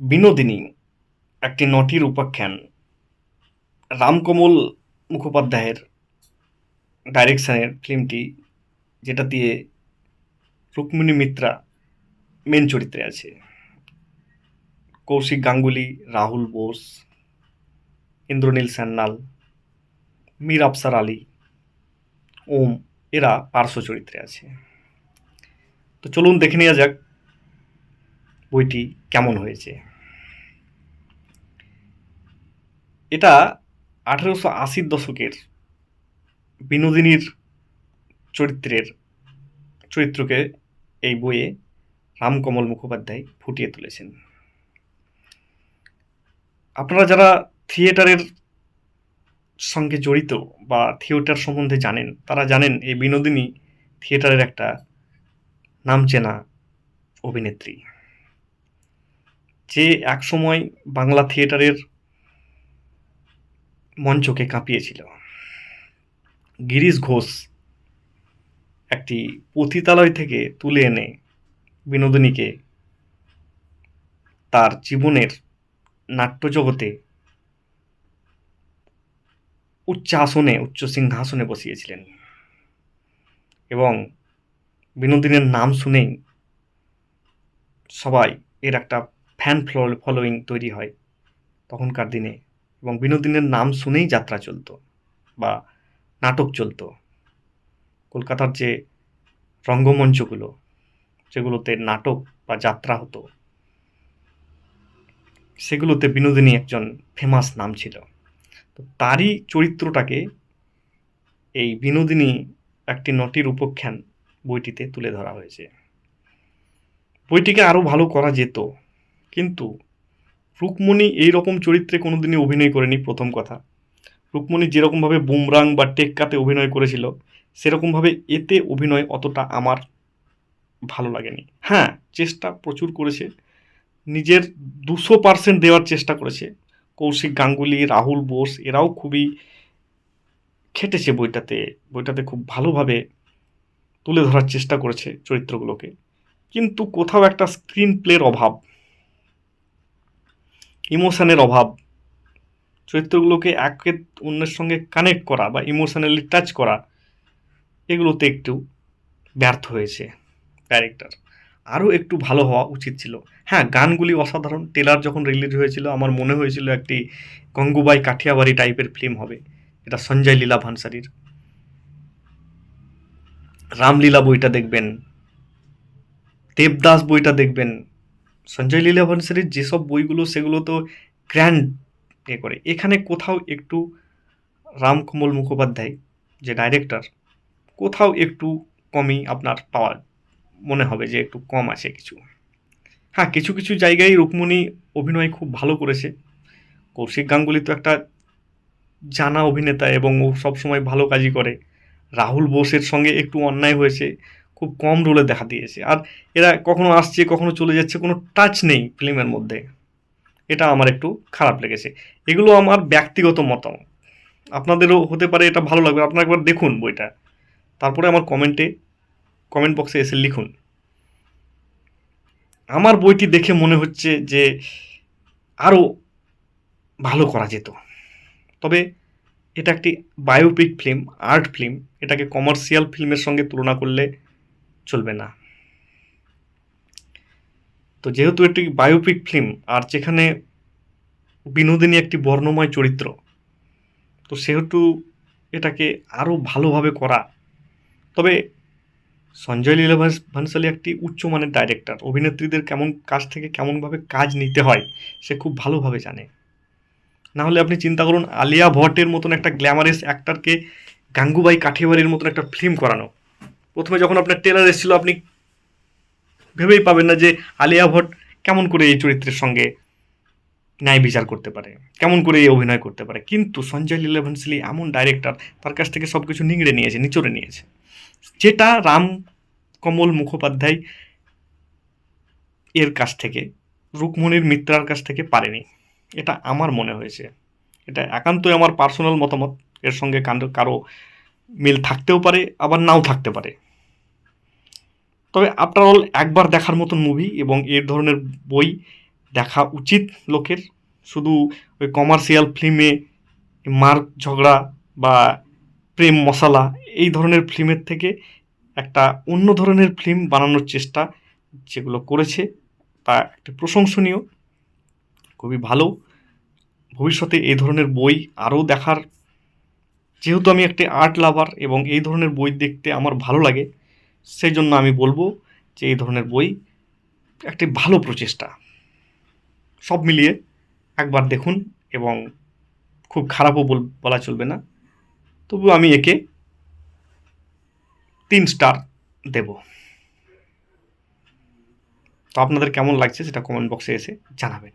বিনোদিনী, একটি নটির উপাখ্যান। রামকমল মুখোপাধ্যায়ের ডাইরেকশনের ফিল্মটি যেটা দিয়ে রুক্মিণী মিত্রা মেন চরিত্রে আছে। কৌশিক গাঙ্গুলি, রাহুল বোস, ইন্দ্রনীল সান্যাল মীর আফসার আলী, ওম, এরা পার্শ্ব চরিত্রে আছে। তো চলুন দেখে নেওয়া যাক বইটি কেমন হয়েছে। এটা আঠেরোশো আশির দশকের বিনোদিনীর চরিত্রের, চরিত্রকে এই বইয়ে রামকমল মুখোপাধ্যায় ফুটিয়ে তুলেছেন। আপনারা যারা থিয়েটারের সঙ্গে জড়িত বা থিয়েটার সম্বন্ধে জানেন, তারা জানেন এই বিনোদিনী থিয়েটারের একটা নামচেনা অভিনেত্রী। যে একসময় বাংলা থিয়েটারের মঞ্চকে কাঁপিয়েছিল। গিরিশ ঘোষ একটি পতিতালয় থেকে তুলে এনে বিনোদিনীকে তার জীবনের নাট্যজগতে উচ্চ আসনে উচ্চ সিংহাসনে বসিয়েছিলেন এবং বিনোদিনীর নাম শুনেই সবাই এর একটা ফ্যান ফলোয়িং তৈরি হয় তখনকার দিনে। এবং বিনোদিনীর নাম শুনেই যাত্রা চলতো বা নাটক চলতো। কলকাতার যে রঙ্গমঞ্চগুলো, যেগুলোতে নাটক বা যাত্রা হতো, সেগুলোতে বিনোদিনী একজন ফেমাস নাম ছিল। তো তারই চরিত্রটাকে এই বিনোদিনী একটি নটির উপখ্যান বইটিতে তুলে ধরা হয়েছে। বইটিকে আরও ভালো করা যেত, কিন্তু রুকমণি এই রকম চরিত্রে কোনোদিনই অভিনয় করেনি প্রথম কথা। রুকমণি যেরকমভাবে বুমরাং বা টেক্কাতে অভিনয় করেছিল, সেরকমভাবে এতে অভিনয় অতটা আমার ভালো লাগেনি। হ্যাঁ চেষ্টা প্রচুর করেছে। নিজের দুশো পার্সেন্ট দেওয়ার চেষ্টা করেছে। কৌশিক গাঙ্গুলি, রাহুল বোস, এরাও খুবই খেটেছে বইটাতে বইটাতে খুব ভালোভাবে তুলে ধরার চেষ্টা করেছে চরিত্রগুলোকে। কিন্তু কোথাও একটা স্ক্রিন প্লের অভাব ইমোশনের অভাব। চরিত্রগুলোকে একে অন্যের সঙ্গে কানেক্ট করা বা ইমোশনালি টাচ করা, এগুলোতে একটু ব্যর্থ হয়েছে ডাইরেক্টর আরও একটু ভালো হওয়া উচিত ছিল। হ্যাঁ গানগুলি অসাধারণ। টেলার যখন রিলিজ হয়েছিল, আমার মনে হয়েছিল একটি গঙ্গুবাই কাঠিয়াবাড়ি টাইপের ফিল্ম হবে। এটা সঞ্জয় লীলা ভানসারির। রামলীলা বইটা দেখবেন। দেবদাস বইটা দেখবেন। সঞ্জয় লীলা ভানসারির যেসব বইগুলো, সেগুলো তো গ্র্যান্ড এ করে। এখানে কোথাও একটু রামকমল মুখোপাধ্যায়, যে ডাইরেক্টর কোথাও একটু কমই আপনার পাওয়ার মনে হবে যে একটু কম আছে কিছু। হ্যাঁ কিছু কিছু জায়গায় রুকমণি অভিনয় খুব ভালো করেছে। কৌশিক গাঙ্গুলি তো একটা জানা অভিনেতা এবং ও সবসময় ভালো কাজই করে। রাহুল বোসের সঙ্গে একটু অন্যায় হয়েছে। খুব কম রোলে দেখা দিয়েছে। আর এরা কখনো আসছে, কখনো চলে যাচ্ছে, কোনো টাচ নেই ফিল্মের মধ্যে। এটা আমার একটু খারাপ লেগেছে। এগুলো আমার ব্যক্তিগত মতামত। আপনাদেরও হতে পারে এটা ভালো লাগবে। আপনারা একবার দেখুন বইটা। তারপরে আমার কমেন্টে কমেন্ট বক্সে এসে লিখুন। আমার বইটি দেখে মনে হচ্ছে যে আরও ভালো করা যেত। তবে এটা একটি বায়োপিক ফিল্ম আর্ট ফিল্ম এটাকে কমার্শিয়াল ফিল্মের সঙ্গে তুলনা করলে চলবে না। তো যেহেতু একটি বায়োপিক ফিল্ম আর যেখানে বিনোদিনী একটি বর্ণময় চরিত্র, তো সেহেতু এটাকে আরও ভালোভাবে করা। তবে সঞ্জয় লীলা ভানসালি একটি উচ্চমানের ডাইরেক্টর অভিনেত্রীদের কেমন কাজ থেকে কেমনভাবে কাজ নিতে হয়, সে খুব ভালোভাবে জানে। না হলে আপনি চিন্তা করুন, আলিয়া ভট্টের মতন একটা গ্ল্যামারাস অ্যাক্টারকে গাঙ্গুবাই কাঠিয়াবাড়ির মতন একটা ফিল্ম করানো। প্রথমে যখন আপনার টেলার এসেছিল, আপনি ভেবেই পাবেন না যে আলিয়া ভট্ট কেমন করে এই চরিত্রের সঙ্গে ন্যায় বিচার করতে পারে, কেমন করে এই অভিনয় করতে পারে। কিন্তু সঞ্জয় লীলা ভানসালি এমন ডাইরেক্টর তার কাছ থেকে সব কিছু নিংড়ে নিয়েছে, নিচড়ে নিয়েছে। যেটা রাম কমল মুখোপাধ্যায় এর কাছ থেকে, রুকমণির মিত্রার কাছ থেকে পারেনি। এটা আমার মনে হয়েছে। এটা একান্তই আমার পার্সোনাল মতামত, এর সঙ্গে কারও মিল থাকতেও পারে, আবার নাও থাকতে পারে। তবে আফটার অল একবার দেখার মতন মুভি এবং এর ধরনের বই দেখা উচিত লোকের। শুধু ওই কমার্শিয়াল ফিল্মে মার ঝগড়া বা প্রেম মশালা এই ধরনের ফিল্মের থেকে একটা অন্য ধরনের ফিল্ম বানানোর চেষ্টা যেগুলো করেছে, তা একটা প্রশংসনীয়। খুবই ভালো। ভবিষ্যতে এই ধরনের বই আরও দেখার যেহেতু আমি একটি আর্ট লাভার এবং এই ধরনের বই দেখতে আমার ভালো লাগে সেই জন্য আমি বলব যে এই ধরনের বই একটি ভালো প্রচেষ্টা। সব মিলিয়ে একবার দেখুন এবং খুব খারাপও বল চলবে না। তবু আমি একে তিন স্টার দেব। তো আপনাদের কেমন লাগছে সেটা কমেন্ট বক্সে এসে জানাবেন।